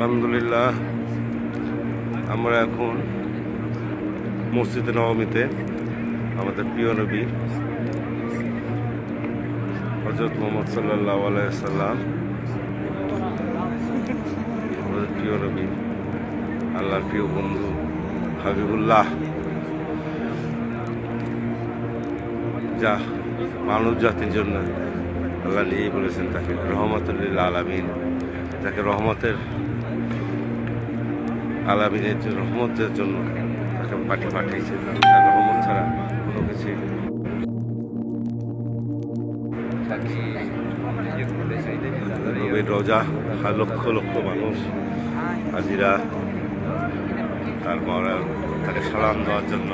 আলহামদুলিল্লাহ, আমরা এখন মসজিদ নবমীতে আমাদের প্রিয় নবী হজরত মোহাম্মদ সাল্লাহ আলাইসাল্লাম আমাদের প্রিয় নবী, আল্লাহর প্রিয় বন্ধু হাবিবুল্লাহ। যা মানব জাতির জন্য আল্লাহ নিজেই বলেছেন তাকে রহমতুল্লিল আলামিন, যাকে রহমতের আলামিনের জন্য রহমতের জন্য তাকে পাঠি পাঠিয়েছে, তার রহমত ছাড়া কোনো কিছু রোজা লক্ষ লক্ষ মানুষ হাজিরা, তার মরা, তাকে সালাম দেওয়ার জন্য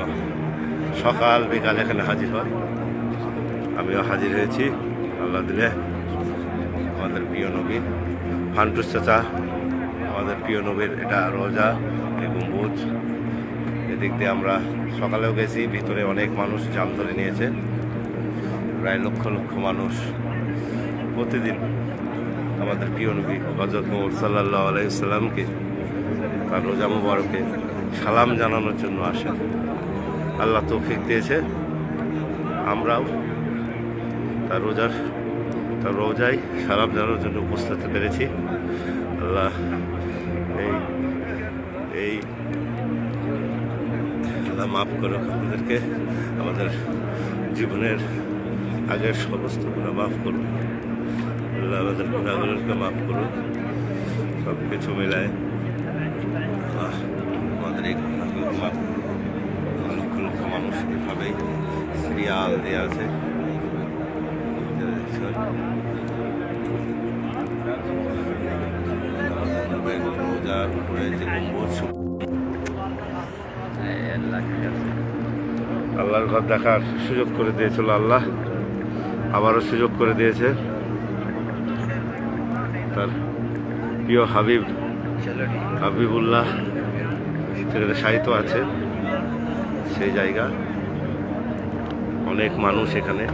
সকাল বিকাল এখানে হাজির হয়। আমিও হাজির হয়েছি, আল্লাহ দিলে আমাদের প্রিয় নবী, ফান্টুস চাচা আমাদের প্রিয় নবীর এটা রোজা, এই গম্বুজ। এদিক দিয়ে আমরা সকালেও গেছি, ভিতরে অনেক মানুষ জাম ধরে নিয়েছে। প্রায় লক্ষ লক্ষ মানুষ প্রতিদিন আমাদের প্রিয় নবী হজরত মোহাম্মদ সাল্লাহ আলাইসাল্লামকে তার রোজা মুবারকে সালাম জানানোর জন্য আসেন। আল্লাহ তৌফিক দিয়েছে। আমরাও তার রোজার, তার রোজায় সালাম জানানোর জন্য উপস্থিত পেরেছি। আল্লাহ এই এই। আল্লাহ মাফ করুক আমাদেরকে আমাদের জীবনের আগের সমস্ত গুণা মাফ করুন আল্লাহ আমাদের গুণাগুলোকে মাফ করুন সব কিছু মিলায় আমাদের এই গুণাগুলো মাফ করুন লক্ষ লক্ষ মানুষ এভাবেই সিরিয়াল দেওয়া আছে। আল্লাহর ঘর দেখার সুযোগ করে দিয়েছিল আল্লাহ। আবারও সুযোগ করে দিয়েছে। তার প্রিয় হাবিব, হাবিবুল্লাহ সেখানে সাহিত্য আছে, সেই জায়গা। অনেক মানুষ এখানে।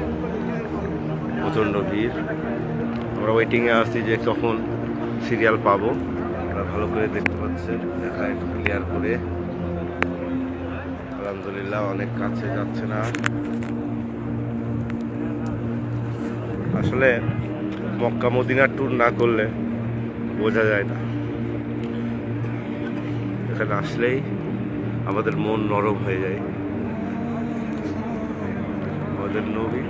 প্রচণ্ড ভিড়। আমরা ওয়েটিংয়ে আসছি যে কখন সিরিয়াল পাবো। ভালো করে দেখতে পাচ্ছেন দেখা একটু ক্লিয়ার করে। আলহামদুলিল্লাহ, অনেক কাছে যাচ্ছে না। আসলে মক্কা মদিনার ট্যুর না করলে বোঝা যায় না। এখানে আসলেই আমাদের মন নরম হয়ে যায়। আমাদের নবী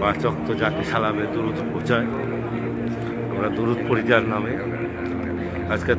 পাচক তো যাকে সালামে দূরত পৌঁছায়। আমরা দুরুৎ পরিজার নামে। আজকে